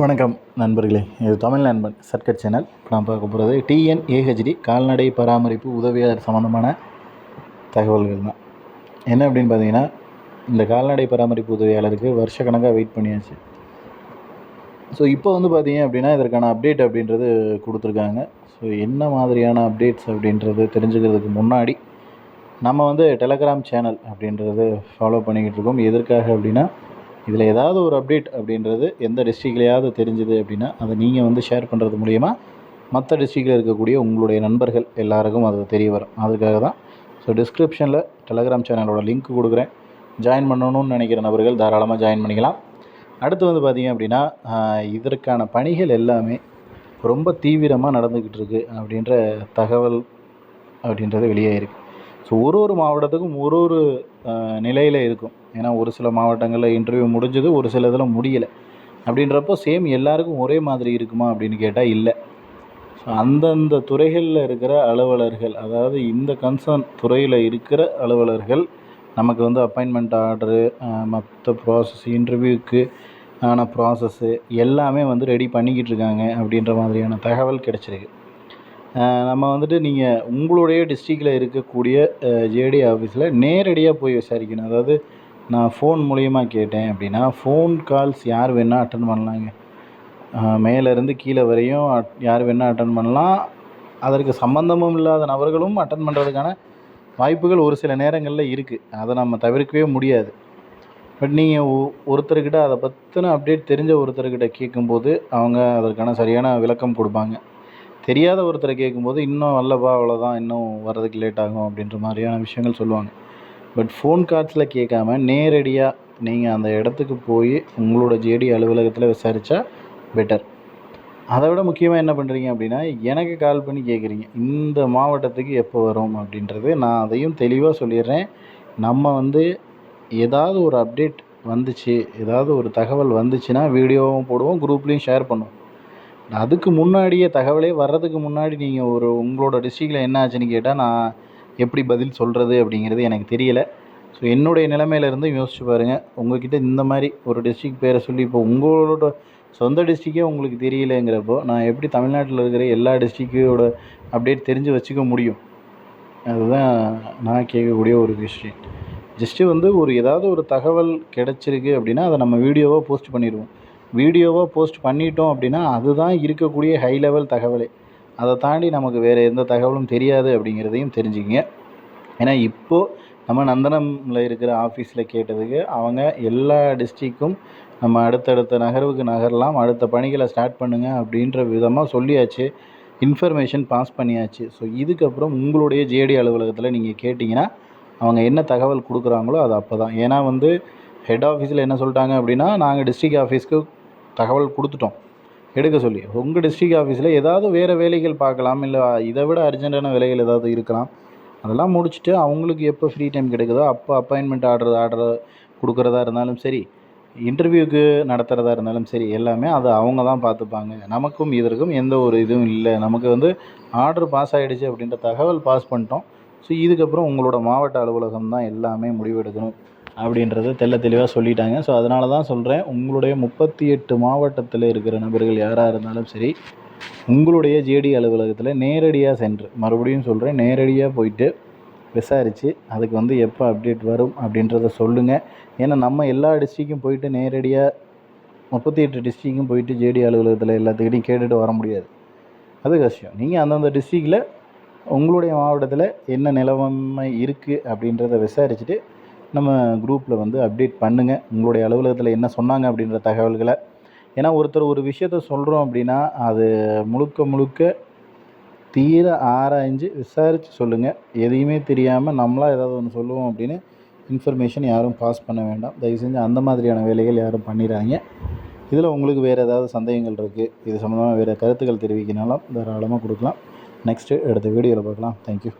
வணக்கம் நண்பர்களே இது தமிழ் நண்பன் சர்க்கட் சேனல். இப்போ நான் பார்க்க போகிறது டிஎன்ஏஹெச்டி கால்நடை பராமரிப்பு உதவியாளர் சம்மந்தமான தகவல்கள் தான் என்ன அப்படின்னு பார்த்தீங்கன்னா இந்த கால்நடை பராமரிப்பு உதவியாளருக்கு வருஷக்கணக்காக வெயிட் பண்ணியாச்சு. ஸோ இப்போ வந்து பார்த்தீங்க அப்படின்னா இதற்கான அப்டேட் அப்படின்றது கொடுத்துருக்காங்க. ஸோ என்ன மாதிரியான அப்டேட்ஸ் அப்படின்றது தெரிஞ்சுக்கிறதுக்கு முன்னாடி நம்ம வந்து டெலகிராம் சேனல் அப்படின்றது ஃபாலோ பண்ணிக்கிட்டு இருக்கோம். எதற்காக அப்படின்னா இதில் ஏதாவது ஒரு அப்டேட் அப்படின்றது எந்த டிஸ்ட்ரிக்ட்லையாவது தெரிஞ்சுது அப்படின்னா அதை நீங்கள் வந்து ஷேர் பண்ணுறது மூலிமா மற்ற டிஸ்ட்ரிக்டில் இருக்கக்கூடிய உங்களுடைய நண்பர்கள் எல்லாருக்கும் அது தெரிய வரும். அதுக்காக தான் ஸோ டிஸ்கிரிப்ஷனில் டெலகிராம் சேனலோட லிங்க் கொடுக்குறேன். ஜாயின் பண்ணணும்னு நினைக்கிற நபர்கள் தாராளமாக ஜாயின் பண்ணிக்கலாம். அடுத்து வந்து பார்த்திங்க அப்படின்னா இதற்கான பணிகள் எல்லாமே ரொம்ப தீவிரமாக நடந்துக்கிட்டு இருக்குது அப்படின்ற தகவல் அப்படின்றது வெளியே இருக்குது ஸோ ஒரு ஒரு மாவட்டத்துக்கும் ஒரு ஒரு நிலையில் இருக்கும். ஏன்னா ஒரு சில மாவட்டங்களில் இன்டர்வியூ முடிஞ்சது ஒரு சில இதில் முடியலை. அப்படின்றப்போ சேம் எல்லாருக்கும் ஒரே மாதிரி இருக்குமா அப்படின்னு கேட்டால் இல்லை. ஸோ அந்தந்த துறைகளில் இருக்கிற அலுவலர்கள் அதாவது இந்த கன்சர்ன் துறையில் இருக்கிற அலுவலர்கள் நமக்கு வந்து அப்பாயின்மெண்ட் ஆர்டரு மற்ற ப்ராசஸ் இன்டர்வியூக்கு ஆன ப்ராசஸ்ஸு எல்லாமே வந்து ரெடி பண்ணிக்கிட்டு இருக்காங்க அப்படின்ற மாதிரியான தகவல் கிடச்சிருக்கு. நம்ம வந்துட்டு நீங்கள் உங்களுடைய டிஸ்ட்ரிக்டில் இருக்கக்கூடிய ஜேடி ஆஃபீஸில் நேரடியாக போய் விசாரிக்கணும். அதாவது நான் ஃபோன் மூலயமா கேட்டேன் அப்படின்னா ஃபோன் கால்ஸ் யார் வேணால் அட்டன் பண்ணலாங்க. மேலேருந்து கீழே வரையும் யார் வேணால் அட்டன் பண்ணலாம். அதற்கு சம்மந்தமும் இல்லாத நபர்களும் அட்டன் பண்ணுறதுக்கான வாய்ப்புகள் ஒரு சில நேரங்களில் இருக்குது அதை நம்ம தவிர்க்கவே முடியாது. பட் நீங்கள் ஒருத்தர்கிட்ட அதை பற்றின அப்டேட் தெரிஞ்ச ஒருத்தர்கிட்ட கேட்கும்போது அவங்க அதற்கான சரியான விளக்கம் கொடுப்பாங்க. தெரியாத ஒருத்தரை கேட்கும்போது இன்னும் வரலப்பா அவ்வளோதான் இன்னும் வர்றதுக்கு லேட் ஆகும் அப்படின்ற மாதிரியான விஷயங்கள் சொல்லுவாங்க. பட் ஃபோன் கால்ஸில் கேட்காம நேரடியாக நீங்கள் அந்த இடத்துக்கு போய் உங்களோட ஜேடி அலுவலகத்தில் விசாரித்தா பெட்டர் அதை விட முக்கியமாக என்ன பண்ணுறீங்க அப்படின்னா எனக்கு கால் பண்ணி கேட்குறீங்க. இந்த மாவட்டத்துக்கு எப்போ வரும் அப்படின்றது நான் அதையும் தெளிவாக சொல்லிடுறேன். நம்ம வந்து ஏதாவது ஒரு அப்டேட் வந்துச்சு ஏதாவது ஒரு தகவல் வந்துச்சுன்னா வீடியோவும் போடுவோம் குரூப்லேயும் ஷேர் பண்ணுவோம். அதுக்கு முன்னாடியே தகவலே வர்றதுக்கு முன்னாடி நீங்கள் ஒரு உங்களோட டிஸ்ட்ரிக்டில் என்ன ஆச்சுன்னு கேட்டால் நான் எப்படி பதில் சொல்கிறது அப்படிங்கிறது எனக்கு தெரியலை. ஸோ என்னுடைய நிலைமையிலேருந்து யோசிச்சு பாருங்கள் உங்கள்கிட்ட இந்த மாதிரி ஒரு டிஸ்ட்ரிக் பேரை சொல்லி இப்போ உங்களோட சொந்த டிஸ்ட்ரிக்கே உங்களுக்கு தெரியலைங்கிறப்போ நான் எப்படி தமிழ்நாட்டில் இருக்கிற எல்லா டிஸ்ட்ரிக்டோட அப்டேட் தெரிஞ்சு வச்சுக்க முடியும்? அதுதான் நான் கேட்கக்கூடிய ஒரு விஷயம் ஜஸ்ட்டு வந்து ஒரு ஏதாவது ஒரு தகவல் கிடச்சிருக்கு அப்படின்னா அதை நம்ம வீடியோவாக போஸ்ட் பண்ணிடுவோம். வீடியோவாக போஸ்ட் பண்ணிட்டோம் அப்படின்னா அதுதான் இருக்கக்கூடிய ஹை லெவல் தகவலே. அதை தாண்டி நமக்கு வேறு எந்த தகவலும் தெரியாது அப்படிங்கிறதையும் தெரிஞ்சுக்கிங்க. ஏன்னா இப்போது நம்ம நந்தனமில் இருக்கிற ஆஃபீஸில் கேட்டதுக்கு அவங்க எல்லா டிஸ்ட்ரிக்கும் நம்ம அடுத்தடுத்த நகர்வுக்கு நகரலாம் அடுத்த பணிகளை ஸ்டார்ட் பண்ணுங்கள் அப்படின்ற விதமாக சொல்லியாச்சு. இன்ஃபர்மேஷன் பாஸ் பண்ணியாச்சு. ஸோ இதுக்கப்புறம் உங்களுடைய ஜேடி அலுவலகத்தில் நீங்கள் கேட்டிங்கன்னா அவங்க என்ன தகவல் கொடுக்குறாங்களோ அது அப்போ தான் ஏன்னா வந்து ஹெட் ஆஃபீஸில் என்ன சொல்லிட்டாங்க அப்படின்னா நாங்கள் டிஸ்ட்ரிக்ட் ஆஃபீஸ்க்கு தகவல் கொடுத்துட்டோம். எடுக்க சொல்லி. உங்கள் டிஸ்ட்ரிக் ஆஃபீஸில் ஏதாவது வேறு வேலைகள் பார்க்கலாம் இல்லை இதை விட அர்ஜென்ட்டான வேலைகள் ஏதாவது இருக்கலாம். அதெல்லாம் முடிச்சுட்டு அவங்களுக்கு எப்போ ஃப்ரீ டைம் கிடைக்குதோ அப்போ அப்பாயின்மெண்ட் ஆர்டர் ஆர்டர் கொடுக்குறதா இருந்தாலும் சரி இன்டர்வியூக்கு நடத்துகிறதா இருந்தாலும் சரி எல்லாமே அதை அவங்க தான் பார்த்துப்பாங்க. நமக்கும் இதற்கும் எந்த ஒரு இதுவும் இல்லை. நமக்கு வந்து ஆர்டர் பாஸ் ஆகிடுச்சு அப்படின்ற தகவல் பாஸ் பண்ணிட்டோம். ஸோ இதுக்கப்புறம் உங்களோட மாவட்ட அலுவலகம் தான் எல்லாமே முடிவெடுக்கணும். அப்படின்றத தெல்ல தெளிவாக சொல்லிட்டாங்க. ஸோ அதனால தான் சொல்கிறேன் உங்களுடைய முப்பத்தி எட்டு மாவட்டத்தில் இருக்கிற நபர்கள் யாராக இருந்தாலும் சரி உங்களுடைய ஜேடி அலுவலகத்தில் நேரடியாக சென்று மறுபடியும் சொல்கிறேன் நேரடியாக போயிட்டு விசாரித்து அதுக்கு வந்து எப்போ அப்டேட் வரும் அப்படின்றத சொல்லுங்கள் ஏன்னா நம்ம எல்லா டிஸ்ட்ரிக்கும் போயிட்டு நேரடியாக முப்பத்தி எட்டு டிஸ்ட்ரிக்கும் போயிட்டு ஜேடி அலுவலகத்தில் எல்லாத்துக்கிட்டையும் கேட்டுட்டு வர முடியாது. அது கஷ்டம் நீங்கள் அந்தந்த டிஸ்ட்ரிக்டில் உங்களுடைய மாவட்டத்தில் என்ன நிலவமை இருக்குது அப்படின்றத விசாரிச்சுட்டு நம்ம குரூப்பில் வந்து அப்டேட் பண்ணுங்கள் உங்களுடைய அலுவலகத்தில் என்ன சொன்னாங்க அப்படின்ற தகவல்களை. ஏன்னா ஒருத்தர் ஒரு விஷயத்த சொல்கிறோம் அப்படின்னா அது முழுக்க முழுக்க தீர ஆராய்ஞ்சு விசாரித்து சொல்லுங்கள் எதையுமே தெரியாமல் நம்மளாக ஏதாவது ஒன்று சொல்லுவோம் அப்படின்னு இன்ஃபர்மேஷன் யாரும் பாஸ் பண்ண வேண்டாம். தயவு செஞ்சு அந்த மாதிரியான வேலைகள் யாரும் பண்ணிடுறாங்க இதில் உங்களுக்கு வேறு ஏதாவது சந்தேகங்கள் இருக்குது இது சம்மந்தமாக வேறு கருத்துக்கள் தெரிவிக்கினாலும் தாராளமாக கொடுக்கலாம். நெக்ஸ்ட்டு அடுத்த வீடியோவில் பார்க்கலாம். தேங்க்யூ